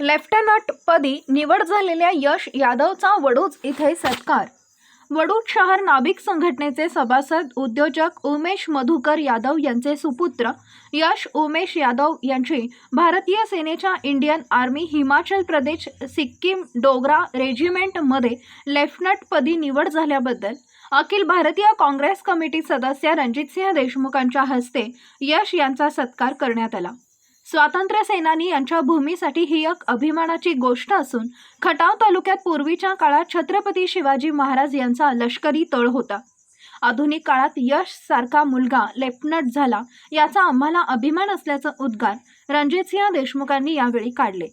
Lieutenant पदी निवड झालेल्या यश यादवचा वडूज इथे सत्कार. वडूज शहर नाभिक संघटनेचे सभासद उद्योजक उमेश मधुकर यादव यांचे सुपुत्र यश उमेश यादव यांची भारतीय सेनेच्या इंडियन आर्मी हिमाचल प्रदेश सिक्कीम डोगरा रेजिमेंटमध्ये लेफ्टनंट पदी निवड झाल्याबद्दल अखिल भारतीय काँग्रेस कमिटी सदस्य रणजितसिंह देशमुखांच्या हस्ते यश यांचा सत्कार करण्यात आला. स्वातंत्र्य सेनानी यांच्या भूमीसाठी ही एक अभिमानाची गोष्ट असून खटाव तालुक्यात पूर्वीच्या काळात छत्रपती शिवाजी महाराज यांचा लष्करी तळ होता. आधुनिक काळात यश सारखा मुलगा लेफ्टनंट झाला याचा आम्हाला अभिमान असल्याचं उद्गार रणजितसिंह देशमुखांनी यावेळी काढले.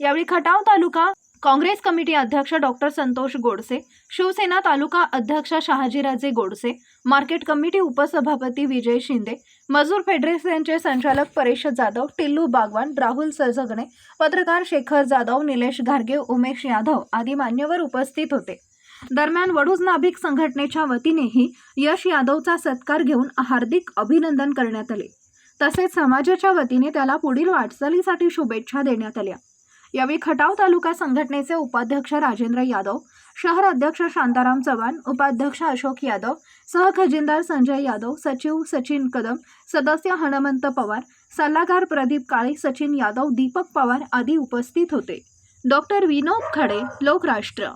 यावेळी खटाव तालुका काँग्रेस कमिटी अध्यक्ष डॉक्टर संतोष गोडसे शिवसेना तालुका अध्यक्ष शहाजीराजे गोडसे मार्केट कमिटी उपसभापती विजय शिंदे मजूर फेडरेशनचे संचालक परेश जाधव टिल्लू बागवान राहुल सजगणे पत्रकार शेखर जाधव निलेश घारगे उमेश यादव आदी मान्यवर उपस्थित होते. दरम्यान वडूज नाभिक संघटनेच्या वतीनेही यश यादवचा सत्कार घेऊन हार्दिक अभिनंदन करण्यात आले. तसेच समाजाच्या वतीने त्याला पुढील वाटचालीसाठी शुभेच्छा देण्यात आल्या. यावेळी खटाव तालुका संघटनेचे उपाध्यक्ष राजेंद्र यादव शहर अध्यक्ष शांताराम चव्हाण उपाध्यक्ष अशोक यादव सहखजिनदार संजय यादव सचिव सचिन कदम सदस्य हनुमंत पवार सल्लागार प्रदीप काळे सचिन यादव दीपक पवार आदी उपस्थित होते. डॉक्टर विनोद खडे लोकराष्ट्र.